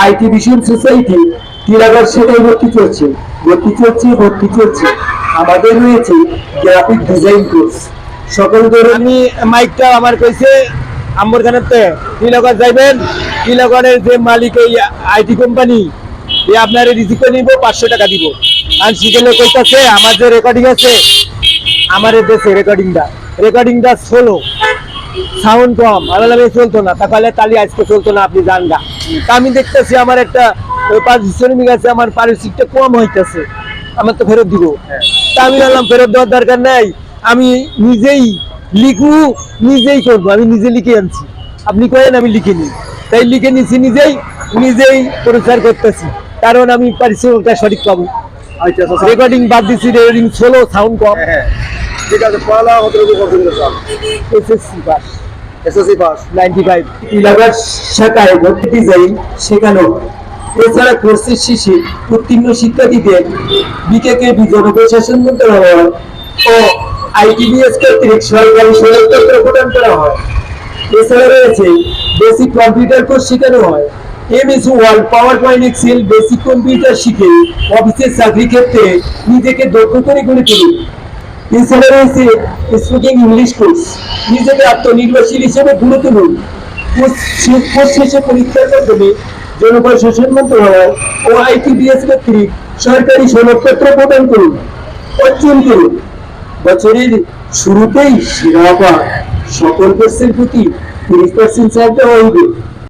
IT vision society টিলাগার সেটাই ভর্তি চলছে। ভর্তি চলছে ভর্তি চলছে। আমাদের রয়েছে গ্রাফিক ডিজাইন কোর্স সকল আমি মাইকটা আমার কইছে আম্বর খানাতে তিলগর যাইবেন। তিলগরের যে মালিক এই আইটি কোম্পানি, এ আপনার রিসিভ নিব, পাঁচশো টাকা দিব। আর সেখানে কইতাছে, আমার যে রেকর্ডিং আছে, আমার দেশে রেকর্ডিংটা রেকর্ডিংটা ষোলো। সাউন্ড কম আমি বললাম, চলতো না তাহলে তালি আজকে চলতো না আপনি জান গা। তা আমি দেখতেছি আমার একটা ওই পাঁচ শ্রমিক আছে আমার পারিশ্রমিকটা কম হইতেছে আমার তো ফেরত দিব। তা আমি বললাম ফেরত দেওয়ার দরকার নাই আমি নিজেই লিখব নিজেই করব আমি নিজে লিখে আনছি। আপনি কয়েন আমি লিখে নিই। তাই লিখে নিছি নিজেই নিজেই প্রচার করতেছি কারণ আমি পারিশ্রমিকটা সঠিক পাবো। আচ্ছা আচ্ছা। রেকর্ডিং বাদ দিছি রেকর্ডিং ষোলো সাউন্ড কম। হ্যাঁ। ঠিক আছে পড়ালা হতে কতগুলো সাল SSC pass. SSC pass? Ninety five Tilagarh শাখায় ভর্তি ডিজাইন শেখানো এছাড়া কোর্সের শেষে উত্তীর্ণ শিক্ষার্থীদের বিকেকে জনপ্রশাসন মন্ত্রণালয় ও আইটিবিএস কর্তৃক সরকারি সনদপত্র প্রদান করা হয়। এছাড়া রয়েছে বেসিক কম্পিউটার কোর্স শেখানো হয়। MS Word PowerPoint excel basic computer শিখে অফিসের চাকরি ক্ষেত্রে নিজেকে দক্ষ করে গড়ে তুলুন। রয়েছে স্পিকিং ইংলিশ কোর্স নিজেকে আত্মনির্ভরশীল হিসেবে গড়ে তুলুন। কোর্স শেষে পরীক্ষার মাধ্যমে জনপ্রশাসন মন্ত্রণালয় ও আইটিবিএস কর্তৃক সরকারি সনদপত্র প্রদান করুন। অর্জন করুন। বছরের শুরুতেই সেরা সকল কোর্সের প্রতি তিরিশ পার্সেন্ট ছাড় দেওয়া হবে।